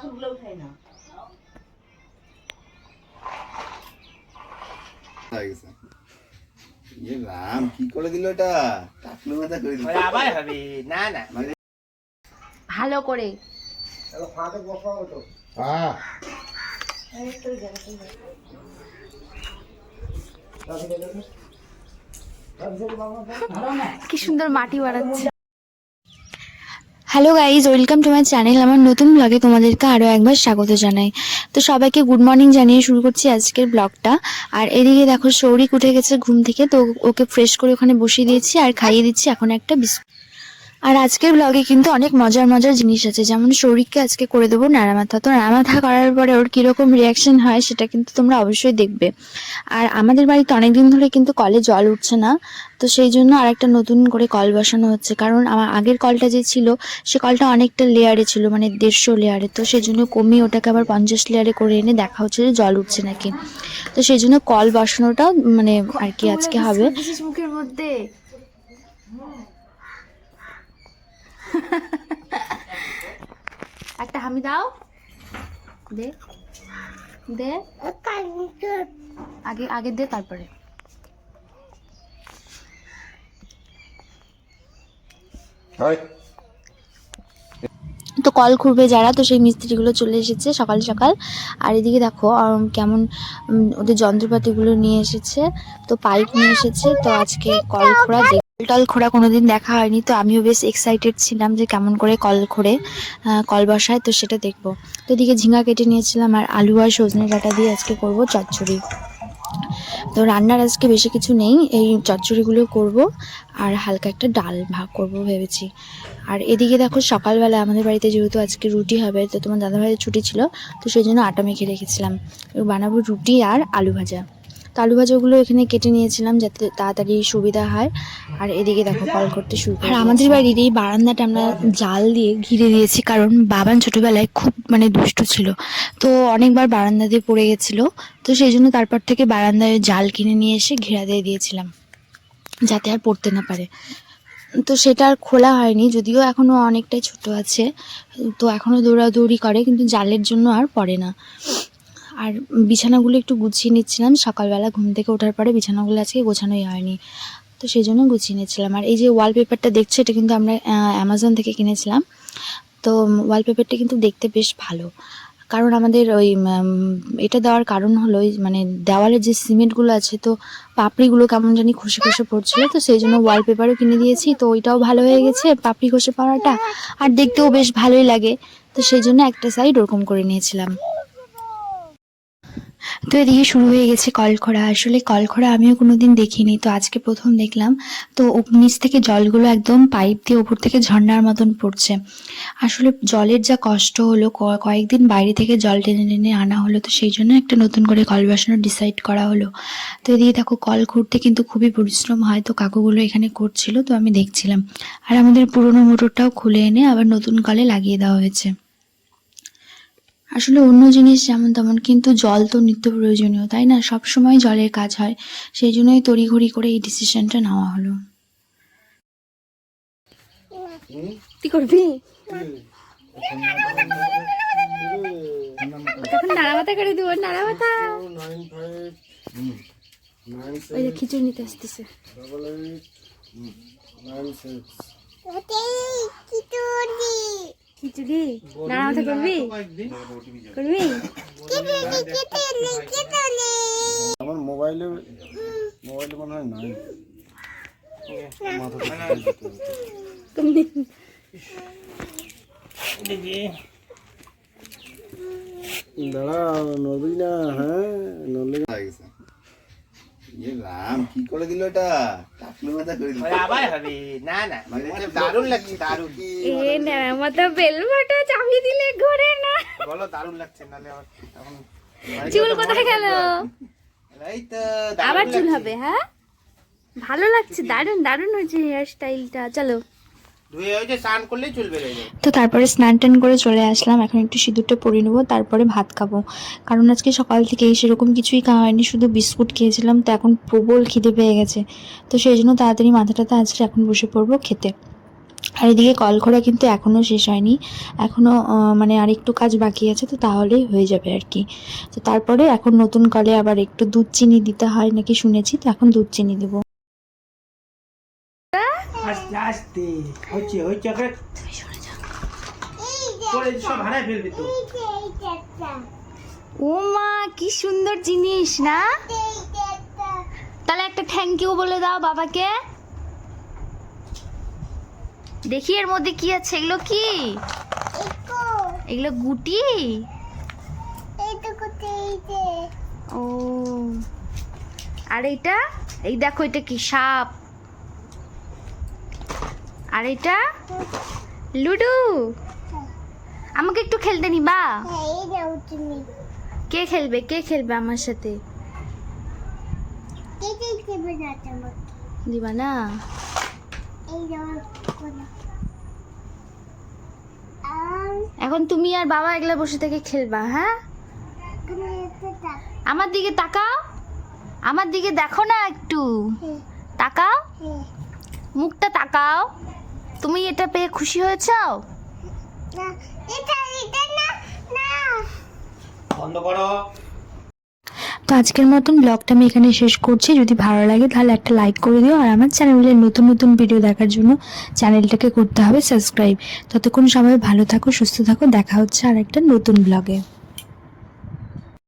বাসনগুলো উঠাই না। ইয়ে রাম কি করে দিল এটা? টাকলু মাথা করে দিল। আবার হবে। না না। মানে ভালো করে। কি সুন্দর মাটি বাড়াচ্ছে hello guys welcome to my channel আমার নতুন ব্লগে তোমাদেরকে আরও একবার স্বাগত জানাই। তো সবাইকে গুড মর্নিং জানিয়ে শুরু করছি আজকের ব্লগটা আর এদিকে দেখো, সৌরিক উঠে গেছে ঘুম থেকে, তো ওকে ফ্রেশ করে ওখানে বসিয়ে দিয়েছি আর খাইয়ে দিচ্ছি এখন একটা বিস্কুট। আর আজকের ব্লগে কিন্তু অনেক মজার মজার জিনিস আছে। যেমন শরীরকে আজকে করে দেবো নাড়ামাথা। তো নাড়ামাথা করার পরে ওর কীরকম রিয়াকশন হয় সেটা কিন্তু তোমরা অবশ্যই দেখবে। আর আমাদের বাড়িতে অনেকদিন ধরে কিন্তু কলে জল উঠছে না। তো সেই জন্য আর একটা নতুন করে কল বসানো হচ্ছে। কারণ আমার আগের কলটা যে ছিল, সে কলটা অনেকটা লেয়ারে ছিল মানে দেড়শো লেয়ারে তো সেই জন্য কমিয়ে ওটাকে আবার পঞ্চাশ লেয়ারে করে এনে দেখা হচ্ছে যে জল উঠছে নাকি। তো সেই জন্য কল বসানোটা মানে আর কি আজকে হবে। মুখের মধ্যে। একটা হামি দাও। দে। দে। আগে আগে দে তারপরে। তো কল খুঁড়বে যারা তো সেই মিস্ত্রিগুলো চলে এসেছে সকাল সকাল। আর এদিকে দেখো কেমন ওদের যন্ত্রপাতিগুলো নিয়ে এসেছে। তো পাইপ নিয়ে এসেছে তো আজকে কল খোঁড়া দেখ টল খোঁড়া কোনোদিন দেখা হয়নি, তো আমিও বেশ এক্সাইটেড ছিলাম যে কেমন করে কল খোঁড়ে কল বসায়, তো সেটা দেখব। তো এদিকে ঝিঙ্গা কেটে নিয়েছিলাম আর আলু আর সজনে ডাঁটা দিয়ে আজকে করব চচ্চড়ি। তো রান্নার আজকে বেশি কিছু নেই, এই চচ্চড়িগুলো করব আর হালকা একটা ডাল ভাগ করব ভেবেছি। আর এদিকে দেখো সকালবেলা আমাদের বাড়িতে যেহেতু আজকে রুটি হবে, তো তোমার দাদাভাইয়ের ছুটি ছিল, তো সেই জন্য আটা মেখে রেখেছিলাম। বানাবো রুটি আর আলু ভাজা। আলু ভাজাগুলো এখানে কেটে নিয়েছিলাম যাতে তাড়াতাড়ি সুবিধা হয়। আর এদিকে দেখো, কল করতে শুরু আর আমাদের বাড়ির এই বারান্দাটা আমরা জাল দিয়ে ঘিরে দিয়েছি, কারণ বাবান ছোটবেলায় খুব মানে দুষ্টু ছিল। তো অনেকবার বারান্দা দিয়ে পড়ে গেছিল। তো সেই জন্য তারপর থেকে বারান্দায় জাল কিনে নিয়ে এসে ঘেরা দিয়ে দিয়েছিলাম, যাতে আর পড়তে না পারে। তো সেটা আর খোলা হয়নি, যদিও এখনও অনেকটাই ছোট আছে। তো এখনও দৌড়াদৌড়ি করে, কিন্তু জালের জন্য আর পড়ে না। আর বিছানাগুলো একটু গুছিয়ে নিচ্ছিলাম। সকালবেলা ঘুম থেকে ওঠার পরে বিছানাগুলো আজকে গোছানোই হয়নি। তো সেই জন্য গুছিয়ে নিচ্ছিলাম। আর এই যে ওয়ালপেপারটা দেখছ, এটা কিন্তু আমরা অ্যামাজন থেকে কিনেছিলাম। তো ওয়ালপেপারটা কিন্তু দেখতে বেশ ভালো। কারণ আমাদের ওই এটা দেওয়ার কারণ হলো মানে দেওয়ালের যে সিমেন্টগুলো আছে, তো পাপড়িগুলো কেমন জানি খসে খসে পড়ছিল। তো সেই জন্য ওয়ালপেপারও কিনে দিয়েছি। তো ওইটাও ভালো হয়ে গেছে, পাপড়ি খসে পড়াটা। আর দেখতেও বেশ ভালোই লাগে। তো সেই জন্য একটা সাইড ওরকম করে নিয়েছিলাম। তো এদিকে শুরু হয়ে গেছে কলখড়া আসলে কলখড়া আমিও কোনোদিন দেখিনি, তো আজকে প্রথম দেখলাম। তো নিচ থেকে জলগুলো একদম পাইপ দিয়ে ওপর থেকে ঝর্ণার মতন পড়ছে। আসলে জলের যা কষ্ট হলো কয়েকদিন বাইরে থেকে জল টেনে টেনে আনা হলো, তো সেই জন্য একটা নতুন করে কল বসানোর ডিসাইড করা হলো। তো এদিকে দেখো কল খুঁড়তে কিন্তু খুবই পরিশ্রম হয়, তো কাকুগুলো এখানে করছিল, তো আমি দেখছিলাম। আর আমাদের পুরনো মোটরটাও খুলে এনে আবার নতুন কলে লাগিয়ে দেওয়া হয়েছে। আসলে অন্য জিনিস যেমন তেমন কিন্তু জল তো নিত্য প্রয়োজনীয় তাই না? সব সময় জলের কাজ হয়। সেই জন্যই তড়িঘড়ি করে এই ডিসিশনটা নেওয়া হলো। কি করবি? তখন নাড়ামাথা করে দিব নাড়ামাথা। ওই যে খিচুড়ি নিতে আসতেছে। খিচুড়ি। নাড়ামাথা করবি? করবি? আমার মোবাইলে মোবাইলে মনে হয় নাই। তুমি দাঁড়া নড়বি না হ্যাঁ হয়ে ইয়ে রাম কি করে দিল এটা? দিল মানে দিলে ঘোরে না। বলো দারুণ লাগছে নাহলে চুল কোথায় গেল? তো আবার চুল হবে হ্যাঁ? ভালো লাগছে দারুণ দারুণ হয়েছে হেয়ার স্টাইলটা চলো। তো তারপরে স্নান টান করে চলে আসলাম। এখন একটু সিঁদুরটা পরে নেব, তারপরে ভাত খাব। কারণ আজকে সকাল থেকে সেরকম কিছুই খাওয়া হয়নি, শুধু বিস্কুট খেয়েছিলাম, তো এখন প্রবল খিদে পেয়ে গেছে। তো সেই জন্য তাড়াতাড়ি মাথাটাতে আজকে এখন বসে পড়ব খেতে। আর এদিকে কল খোড়া কিন্তু এখনও শেষ হয়নি এখনও মানে আরেকটু কাজ বাকি আছে, তো তাহলেই হয়ে যাবে আর কি। তো তারপরে এখন নতুন কলে আবার একটু দুধ চিনি দিতে হয় নাকি শুনেছি, তো এখন দুধ চিনি দেবো। আস্তে হচ্ছে হচ্ছে করে। পরে সব হারাই ফেলবি তো। ও মা কি সুন্দর জিনিস, না? তাহলে একটা থ্যাংক ইউ বলে দাও বাবাকে। দেখি এর মধ্যে কি আছে, এগুলো কি? এগুলো গুটি? ও। আর এটা এই দেখো, এটা কি সাপ? আর এটা? লুডু। আমাকে একটু খেলতে নিবা? কে খেলবে? কে খেলবে আমার সাথে? দিবা না? এখন তুমি আর বাবা এগুলা বসে থেকে খেলবা হ্যাঁ? আমার দিকে তাকাও। আমার দিকে দেখো না একটু। তাকাও। মুখটা তাকাও। তুমি এটা পেয়ে খুশি হয়েছো বন্ধ করো। তো আজকের মতন ব্লগটা আমি এখানে শেষ করছি। যদি ভালো লাগে তাহলে একটা লাইক করে দিও। আর আমার চ্যানেলের নতুন নতুন ভিডিও দেখার জন্য চ্যানেলটাকে করতে হবে সাবস্ক্রাইব ততক্ষণ সবাই ভালো থাকো সুস্থ থাকো। দেখা হচ্ছে আর একটা নতুন ব্লগে